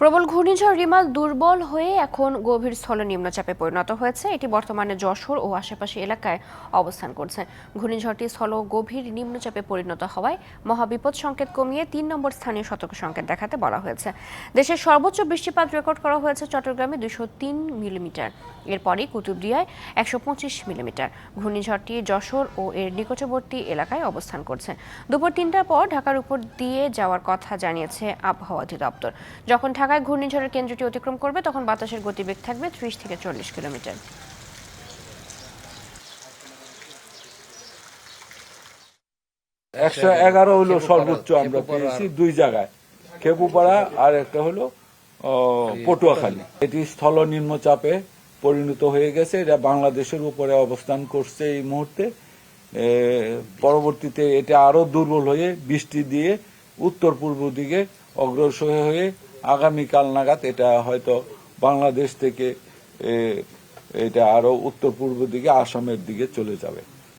প্রবল ঘূর্ণিঝড় রিমাল দুর্বল হয়ে এখন গভীর স্থল নিম্নচাপে পরিণত হয়েছে। এটি বর্তমানে যশোর ও আশেপাশে এলাকায় অবস্থান করছে। ঘূর্ণিঝড়টি স্থল গভীর নিম্নচাপে পরিণত হওয়ায় মহাবিপদ সংকেত কমিয়ে তিন নম্বর স্থানীয় সতর্ক সংকেত দেখাতে বলা হয়েছে। দেশের সর্বোচ্চ বৃষ্টিপাত রেকর্ড করা হয়েছে চট্টগ্রামে দুশো তিন মিলিমিটার। এরপরই কুতুবদিয়ায় একশো পঁচিশ মিলিমিটার। ঘূর্ণিঝড়টি যশোর ও এর নিকটবর্তী এলাকায় অবস্থান করছে। দুপুর তিনটার পর ঢাকার উপর দিয়ে যাওয়ার কথা জানিয়েছে আবহাওয়া অধিদপ্তর। যখন ঢাকায় ঘূর্ণিঝড়ের কেন্দ্রটি অতিক্রম করবে, তখন বাতাসের গতিবেগ থাকবে ত্রিশ থেকে চল্লিশ কিলোমিটার। একশো এগারো হলো সর্বোচ্চ আমরা পেয়েছি দুই জায়গায় খেপুপাড়া আর একটা হলো পটুয়াখালী। এটি স্থল নিম্নচাপে পরিণত হয়ে গেছে, এটা বাংলাদেশের উপরে অবস্থান করছে এই মুহূর্তে। পরবর্তীতে এটা আরও দুর্বল হয়ে বৃষ্টি দিয়ে উত্তর পূর্ব দিকে অগ্রসর হয়ে আগামীকাল নাগাদ এটা হয়তো বাংলাদেশ থেকে এটা আরও উত্তর পূর্ব দিকে, আসামের দিকে চলে যাবে।